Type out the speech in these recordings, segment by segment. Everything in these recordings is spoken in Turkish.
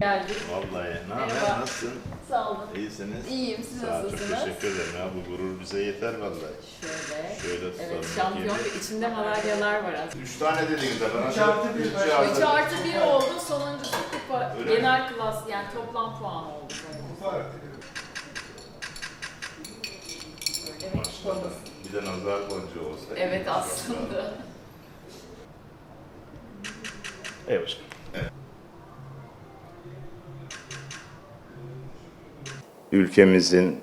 Geldik. Vallahi ne haber nasılsın? Sağ olun. İyisiniz. İyiyim, siz Sağ ol, çok nasılsınız? teşekkür ederim ya bu gurur bize yeter vallahi. Şöyle. Şöyle tutalım. Evet, şampiyon ve içinde madalyalar var aslında. Üç tane dediniz de bana. Üç artı bir. Üç 3 artı artı 1 oldu. Sonuncusu kupa. Öyle mi? genel klas yani toplam puan oldu. Kupa bir. Ve kupamız. Bir de nazar boncuğu olsa. Evet aslında. Evet Ülkemizin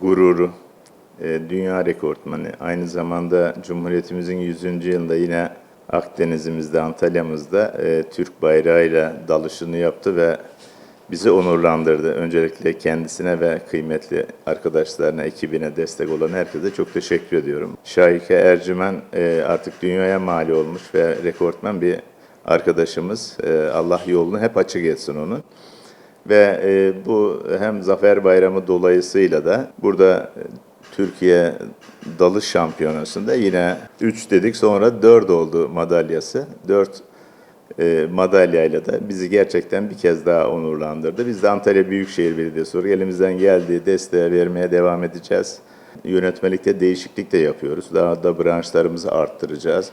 gururu, e, dünya rekortmanı, aynı zamanda Cumhuriyetimizin 100. yılında yine Akdeniz'imizde, Antalya'mızda e, Türk bayrağıyla dalışını yaptı ve bizi onurlandırdı. Öncelikle kendisine ve kıymetli arkadaşlarına, ekibine destek olan herkese çok teşekkür ediyorum. Şahike Ercümen e, artık dünyaya mal olmuş ve rekortmen bir arkadaşımız. Allah yolunu hep açık etsin onun. Ve e, bu hem Zafer Bayramı dolayısıyla da burada e, Türkiye dalış şampiyonasında yine 3 dedik sonra 4 oldu madalyası. 4 e, madalyayla da bizi gerçekten bir kez daha onurlandırdı. Biz de Antalya Büyükşehir Belediyesi olarak elimizden geldiği desteği vermeye devam edeceğiz. Yönetmelikte değişiklik de yapıyoruz. Daha da branşlarımızı arttıracağız.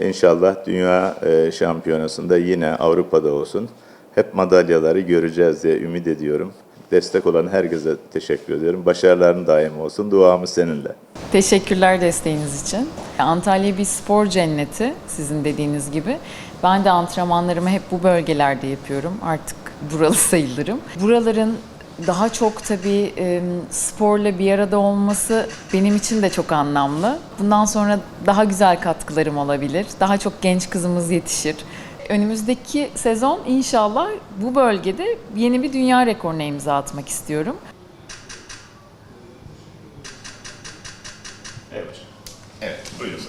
İnşallah dünya e, şampiyonasında yine Avrupa'da olsun hep madalyaları göreceğiz diye ümit ediyorum. Destek olan herkese teşekkür ediyorum. Başarıların daim olsun. Duamız seninle. Teşekkürler desteğiniz için. Antalya bir spor cenneti sizin dediğiniz gibi. Ben de antrenmanlarımı hep bu bölgelerde yapıyorum. Artık buralı sayılırım. Buraların daha çok tabii sporla bir arada olması benim için de çok anlamlı. Bundan sonra daha güzel katkılarım olabilir. Daha çok genç kızımız yetişir önümüzdeki sezon inşallah bu bölgede yeni bir dünya rekoruna imza atmak istiyorum. Evet. Evet. Buyurun.